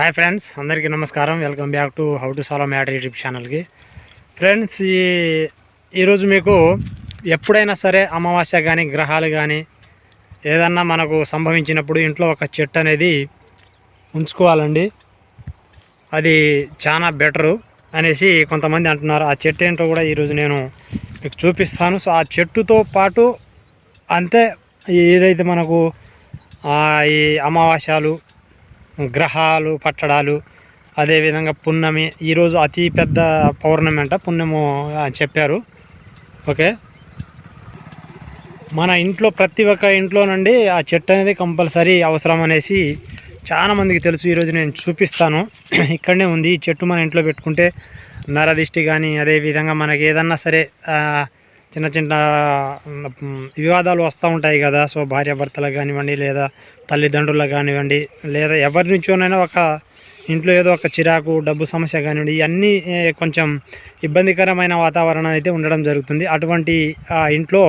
Hi friends అందరికీ నమస్కారం. Welcome back to how to solve matter YouTube ఛానల్కి friends ఈ ఈరోజు మీకు ఎప్పుడైనా సరే అమావాస్య కానీ గ్రహాలు కానీ ఏదన్నా మనకు సంభవించినప్పుడు ఇంట్లో ఒక చెట్టు అనేది ఉంచుకోవాలండి. అది చాలా బెటరు అనేసి కొంతమంది అంటున్నారు. ఆ చెట్టు ఏంటో కూడా ఈరోజు నేను మీకు చూపిస్తాను. సో ఆ చెట్టుతో పాటు అంతే ఏదైతే మనకు ఈ అమావాస్యాలు గ్రహాలు పట్టడాలు అదేవిధంగా పున్నమి. ఈరోజు అతి పెద్ద పౌర్ణమి అంట పుణ్యము చెప్పారు. ఓకే. మన ఇంట్లో ప్రతి ఒక్క ఇంట్లో నుండి ఆ చెట్టు అనేది కంపల్సరీ అవసరం అనేసి చాలా మందికి తెలుసు. ఈరోజు నేను చూపిస్తాను. ఇక్కడనే ఉంది. ఈ చెట్టు మన ఇంట్లో పెట్టుకుంటే నరదిష్టి కానీ అదేవిధంగా మనకి ఏదన్నా సరే చిన్న చిన్న వివాదాలు వస్తూ ఉంటాయి కదా. సో భార్యాభర్తలకు కానివ్వండి లేదా తల్లిదండ్రులకు కానివ్వండి లేదా ఎవరి నుంచోనైనా ఒక ఇంట్లో ఏదో ఒక చిరాకు డబ్బు సమస్య కానివ్వండి ఇవన్నీ కొంచెం ఇబ్బందికరమైన వాతావరణం అయితే ఉండడం జరుగుతుంది. అటువంటి ఆ, ఇంట్లో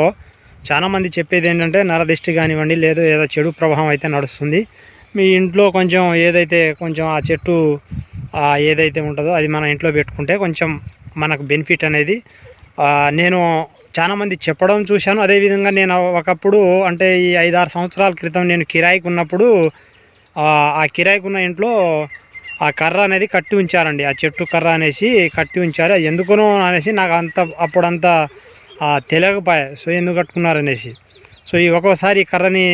చాలామంది చెప్పేది ఏంటంటే నరదిష్టి కానివ్వండి లేదా ఏదో చెడు ప్రభావం అయితే నడుస్తుంది. మీ ఇంట్లో కొంచెం ఏదైతే కొంచెం ఆ చెట్టు ఏదైతే ఉంటుందో అది మన ఇంట్లో పెట్టుకుంటే కొంచెం మనకు బెనిఫిట్ అనేది నేను చాలామంది చెప్పడం చూశాను. అదేవిధంగా నేను ఒకప్పుడు అంటే ఈ ఐదారు సంవత్సరాల క్రితం నేను కిరాయికి ఉన్నప్పుడు ఆ, కిరాయికి ఉన్న ఇంట్లో ఆ కర్ర అనేది కట్టి ఉంచారండి. ఆ చెట్టు కర్ర అనేసి కట్టి ఉంచారు. అది ఎందుకునో అనేసి నాకు అంత అప్పుడంతా తెలియకపోయా సో ఎందుకు కట్టుకున్నారనేసి. సో ఈ ఒక్కోసారి కర్రని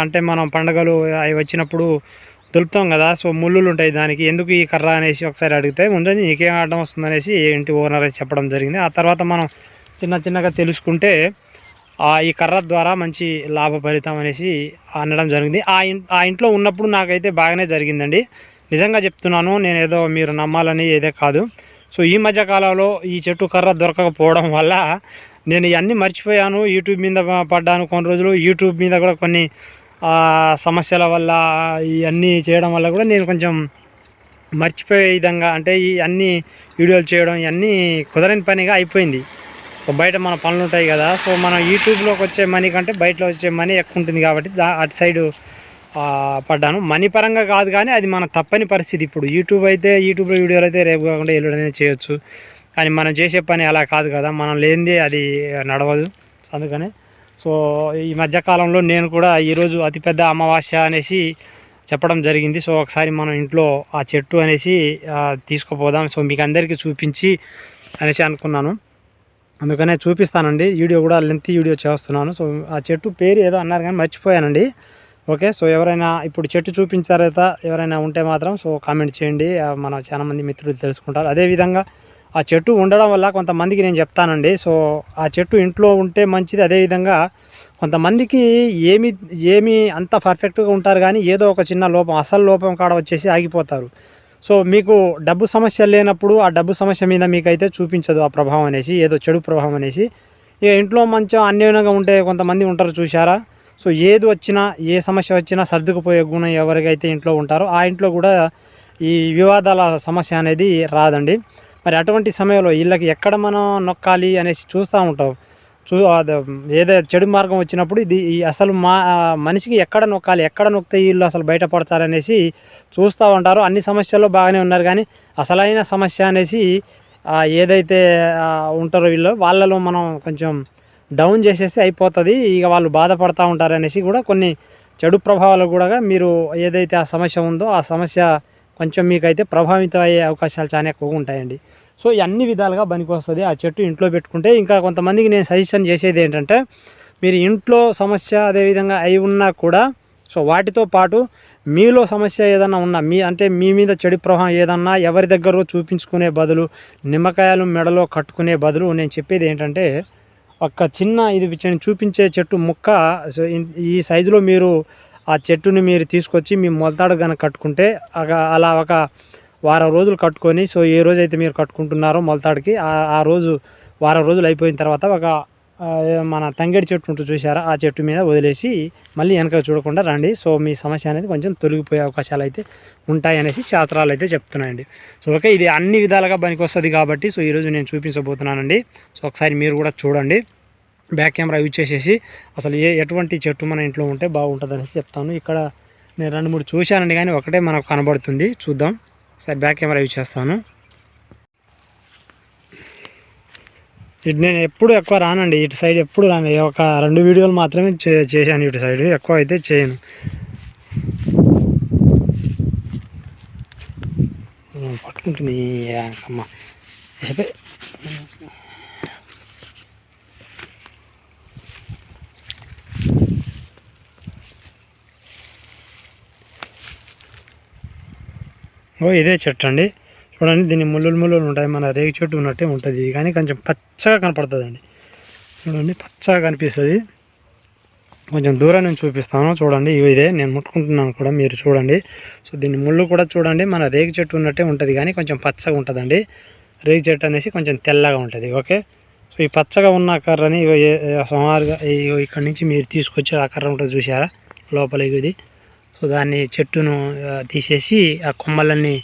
అంటే మనం పండగలు అవి వచ్చినప్పుడు దులుపుతాం కదా సో ముళ్ళులు ఉంటాయి దానికి. ఎందుకు ఈ కర్ర అనేసి ఒకసారి అడిగితే ముందు నీకేం ఆడడం వస్తుందనేసి ఇంటి ఓనర్ అయితే చెప్పడం జరిగింది. ఆ తర్వాత మనం చిన్న చిన్నగా తెలుసుకుంటే ఆ ఈ కర్ర ద్వారా మంచి లాభఫలితం అనేసి అనడం జరిగింది. ఆ ఆ ఇంట్లో ఉన్నప్పుడు నాకైతే బాగానే జరిగిందండి. నిజంగా చెప్తున్నాను నేను ఏదో మీరు నమ్మాలని ఏదే కాదు. సో ఈ మధ్య కాలంలో ఈ చెట్టు కర్ర దొరకకపోవడం వల్ల నేను ఇవన్నీ మర్చిపోయాను. యూట్యూబ్ మీద పడ్డాను కొన్ని రోజులు. యూట్యూబ్ మీద కూడా కొన్ని సమస్యల వల్ల ఇవన్నీ చేయడం వల్ల కూడా నేను కొంచెం మర్చిపోయే విధంగా అంటే ఈ అన్ని వీడియోలు చేయడం ఇవన్నీ కుదరని పనిగా అయిపోయింది. సో బయట మన పనులు ఉంటాయి కదా. సో మనం యూట్యూబ్లోకి వచ్చే మనీ కంటే బయటలో వచ్చే మనీ ఎక్కువ ఉంటుంది కాబట్టి దా అటు సైడు పడ్డాను. మనీ పరంగా కాదు కానీ అది మన తప్పని పరిస్థితి. ఇప్పుడు యూట్యూబ్ అయితే యూట్యూబ్లో వీడియోలు అయితే రేపు కాకుండా ఎల్లుడనే చేయొచ్చు. కానీ మనం చేసే పని అలా కాదు కదా. మనం లేనిదే అది నడవదు. అందుకనే సో ఈ మధ్యకాలంలో నేను కూడా ఈరోజు అతిపెద్ద అమావాస్య అనేసి చెప్పడం జరిగింది. సో ఒకసారి మనం ఇంట్లో ఆ చెట్టు అనేసి తీసుకుపోదాం. సో మీకు అందరికీ చూపించి అనేసి అనుకున్నాను. అందుకనే చూపిస్తానండి. వీడియో కూడా లెంత్ వీడియో చేస్తున్నాను. సో ఆ చెట్టు పేరు ఏదో అన్నారు కానీ మర్చిపోయానండి. ఓకే సో ఎవరైనా ఇప్పుడు చెట్టు చూపించిన తర్వాత ఎవరైనా ఉంటే మాత్రం సో కామెంట్ చేయండి. మన చాలామంది మిత్రులు తెలుసుకుంటారు. అదేవిధంగా ఆ చెట్టు ఉండడం వల్ల కొంతమందికి నేను చెప్తానండి. సో ఆ చెట్టు ఇంట్లో ఉంటే మంచిది. అదేవిధంగా కొంతమందికి ఏమి ఏమి అంత పర్ఫెక్ట్గా ఉంటారు కానీ ఏదో ఒక చిన్న లోపం అసలు లోపం కాడ వచ్చేసి ఆగిపోతారు. సో మీకు డబ్బు సమస్య లేనప్పుడు ఆ డబ్బు సమస్య మీద మీకైతే చూపించదు ఆ ప్రభావం అనేసి ఏదో చెడు ప్రభావం అనేసి. ఇక ఇంట్లో మంచిగా అన్యోన్యంగా ఉంటే కొంతమంది ఉంటారు చూసారా సో ఏది వచ్చినా ఏ సమస్య వచ్చినా సర్దుకుపోయే గుణం ఎవరికైతే ఇంట్లో ఉంటారో ఆ ఇంట్లో కూడా ఈ వివాదాల సమస్య అనేది రాదండి. మరి అటువంటి సమయంలో వీళ్ళకి ఎక్కడ మనం నొక్కాలి అనేసి చూస్తూ ఉంటాం. చూ ఏదో చెడు మార్గం వచ్చినప్పుడు ఇది అసలు మా మనిషికి ఎక్కడ నొక్కాలి ఎక్కడ నొక్కితే వీళ్ళు అసలు బయటపడతారనేసి చూస్తూ ఉంటారు. అన్ని సమస్యల్లో బాగానే ఉన్నారు కానీ అసలైన సమస్య అనేసి ఏదైతే ఉంటారో వీళ్ళు వాళ్ళలో మనం కొంచెం డౌన్ చేసేస్తే అయిపోతుంది. ఇక వాళ్ళు బాధపడతా ఉంటారు అనేసి కూడా కొన్ని చెడు ప్రభావాలు కూడా మీరు ఏదైతే ఆ సమస్య ఉందో ఆ సమస్య కొంచెం మీకైతే ప్రభావితం అయ్యే అవకాశాలు చాలా ఎక్కువగా ఉంటాయండి. సో అన్ని విధాలుగా పనికి వస్తుంది ఆ చెట్టు ఇంట్లో పెట్టుకుంటే ఇంకా కొంతమందికి నేను సజెషన్ చేసేది ఏంటంటే మీరు ఇంట్లో సమస్య అదేవిధంగా అయి ఉన్నా కూడా సో వాటితో పాటు మీలో సమస్య ఏదన్నా ఉన్నా మీ అంటే మీ మీద చెడు ప్రభావం ఏదన్నా ఎవరి దగ్గర చూపించుకునే బదులు నిమ్మకాయలు మెడలో కట్టుకునే బదులు నేను చెప్పేది ఏంటంటే ఒక చిన్న ఇది నేను చూపించే చెట్టు ముక్క సో ఈ సైజులో మీరు ఆ చెట్టుని మీరు తీసుకొచ్చి మీ మొలతాడు కనుక కట్టుకుంటే అగ- అలా ఒక వారం రోజులు కట్టుకొని సో ఏ రోజు అయితే మీరు కట్టుకుంటున్నారో మొలతాడికి ఆ- రోజు వారం రోజులు అయిపోయిన తర్వాత ఒక మన తంగేడి చెట్టు ఉంటుంది చూసారా ఆ చెట్టు మీద వదిలేసి మళ్ళీ వెనక చూడకుండా రండి. సో మీ సమస్య అనేది కొంచెం తొలగిపోయే అవకాశాలు అయితే ఉంటాయి అనేసి శాస్త్రాలు అయితే చెప్తున్నాయండి. సో ఓకే ఇది అన్ని విధాలుగా పనికి వస్తుంది కాబట్టి సో ఈరోజు నేను చూపించబోతున్నానండి. సో ఒకసారి మీరు కూడా చూడండి. బ్యాక్ కెమెరా యూజ్ చేసేసి అసలు ఏ ఎటువంటి చెట్టు మన ఇంట్లో ఉంటే బాగుంటుంది అనేసి చెప్తాను. ఇక్కడ నేను రెండు మూడు చూశానండి కానీ ఒకటే మనకు కనబడుతుంది. చూద్దాం. సరే బ్యాక్ కెమెరా యూజ్ చేస్తాను. ఇటు నేను ఎప్పుడు ఎక్కువ రానండి ఇటు సైడ్ ఎప్పుడు రాను. ఒక రెండు వీడియోలు మాత్రమే చే- చేశాను ఇటు సైడ్ ఎక్కువ అయితే చేయను. పట్టుకుంటుంది ఈ అమ్మ. ఓ ఇదే చెట్టు అండి. చూడండి దీన్ని ముళ్ళులు ముళ్ళులు ఉంటాయి. మన రేగి చెట్టు ఉన్నట్టే ఉంటుంది. ఇది కానీ కొంచెం పచ్చగా కనపడుతుందండి. చూడండి పచ్చగా కనిపిస్తుంది. కొంచెం దూరం నుంచి చూపిస్తాను. చూడండి ఇవి ఇదే. నేను ముట్టుకుంటున్నాను కూడా మీరు చూడండి. సో దీన్ని ముళ్ళు కూడా చూడండి. మన రేగి చెట్టు ఉన్నట్టే ఉంటుంది కానీ కొంచెం పచ్చగా ఉంటుందండి. రేగి చెట్టు అనేసి కొంచెం తెల్లగా ఉంటుంది. ఓకే? సో ఈ పచ్చగా ఉన్న కర్రని సుమారుగా ఇక్కడ నుంచి మీరు తీసుకొచ్చి ఆ కర్ర ఉంటుంది చూసారా లోపల ఇది. సో దాన్ని చెట్టును తీసేసి ఆ కొమ్మలన్నీ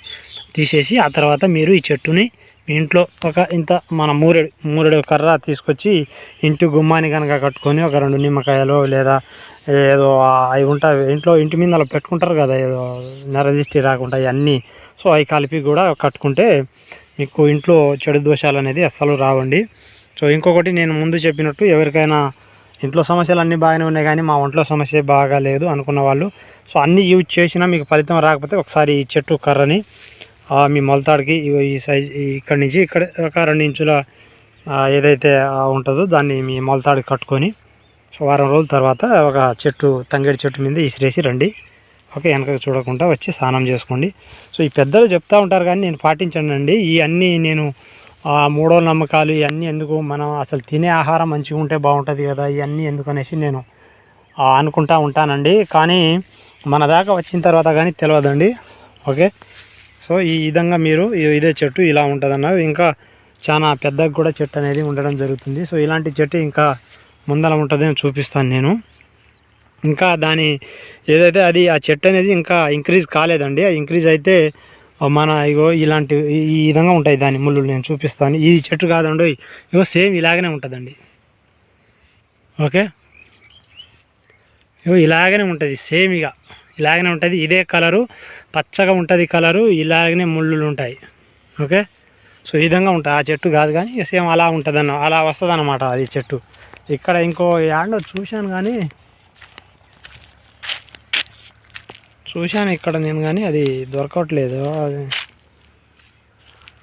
తీసేసి ఆ తర్వాత మీరు ఈ చెట్టుని మీ ఇంట్లో ఒక ఇంత మన మూరెడు మూరెడు కర్ర తీసుకొచ్చి ఇంటి గుమ్మాని కనుక కట్టుకొని ఒక రెండు నిమ్మకాయలు లేదా ఏదో అవి ఉంటాయి ఇంట్లో ఇంటి మీద అలా పెట్టుకుంటారు కదా ఏదో నరదిష్టి రాకుండా ఇవన్నీ. సో అవి కలిపి కూడా కట్టుకుంటే మీకు ఇంట్లో చెడు దోషాలు అనేది అస్సలు రావండి. సో ఇంకొకటి నేను ముందు చెప్పినట్టు ఎవరికైనా ఇంట్లో సమస్యలు అన్నీ బాగానే ఉన్నాయి కానీ మా ఒంట్లో సమస్య బాగా లేదు అనుకున్న వాళ్ళు. సో అన్నీ యూజ్ చేసినా మీకు ఫలితం రాకపోతే ఒకసారి ఈ చెట్టు కర్రని మీ మొలతాడికి ఈ సైజ్ ఇక్కడి నుంచి ఇక్కడ ఒక రెండు ఇంచుల ఏదైతే ఉంటుందో దాన్ని మీ మొలతాడికి కట్టుకొని సో వారం రోజుల తర్వాత ఒక చెట్టు తంగేడి చెట్టు మీద ఇసిరేసి రండి. ఓకే వెనక చూడకుండా వచ్చి స్నానం చేసుకోండి. సో ఈ పెద్దలు చెప్తా ఉంటారు కానీ నేను పాటించండి అండి ఈ అన్నీ నేను ఆ, మూడో నమ్మకాలు ఇవన్నీ ఎందుకు మనం అసలు తినే ఆహారం మంచిగా ఉంటే బాగుంటుంది కదా ఇవన్నీ ఎందుకు అనేసి నేను అనుకుంటా ఉంటానండి. కానీ మన దాకా వచ్చిన తర్వాత కానీ తెలియదండి ఓకే? సో ఈ విధంగా మీరు ఇదే చెట్టు ఇలా ఉంటుందన్నారు. ఇంకా చాలా పెద్దగా కూడా చెట్టు అనేది ఉండడం జరుగుతుంది. సో ఇలాంటి చెట్టు ఇంకా ముందర ఉంటుంది చూపిస్తాను నేను. ఇంకా దాని ఏదైతే అది ఆ చెట్టు అనేది ఇంకా ఇంక్రీజ్ కాలేదండి. ఆ ఇంక్రీజ్ అయితే మన ఇగో ఇలాంటి ఈ- విధంగా ఉంటాయి దాని ముళ్ళు నేను చూపిస్తాను. ఈ చెట్టు కాదండి ఇగో సేమ్ ఇలాగనే ఉంటుందండి. ఓకే? ఇగో ఇలాగనే ఉంటుంది సేమ్ ఇక ఇలాగనే ఉంటుంది ఇదే కలరు పచ్చగా ఉంటుంది కలరు ఇలాగనే ముళ్ళు ఉంటాయి. ఓకే? సో ఈ విధంగా ఉంటుంది ఆ చెట్టు కాదు కానీ సేమ్ అలా ఉంటుంది అలా వస్తుంది అన్నమాట అది చెట్టు. ఇక్కడ ఇంకో యాండో చూశాను కానీ చూశాను ఇక్కడ నేను కానీ అది దొరకట్లేదు. అది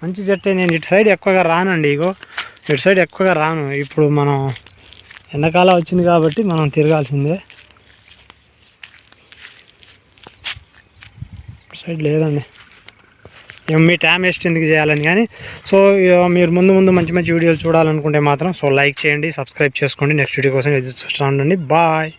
మంచి చెట్టే నేను ఇటు సైడ్ ఎక్కువగా రానండి ఇగో. ఇటు సైడ్ ఎక్కువగా రాను. ఇప్పుడు మనం ఎండాకాలం వచ్చింది కాబట్టి మనం తిరగాల్సిందే. ఇటు సైడ్ లేదండి. ఏం మీ టైం వేస్ట్ ఎందుకు చేయాలని కానీ సో మీరు ముందు ముందు మంచి మంచి వీడియోలు చూడాలనుకుంటే మాత్రం సో లైక్ చేయండి సబ్స్క్రైబ్ చేసుకోండి. నెక్స్ట్ వీడియో కోసం ఎదురు చూస్తూ ఉండండి. బాయ్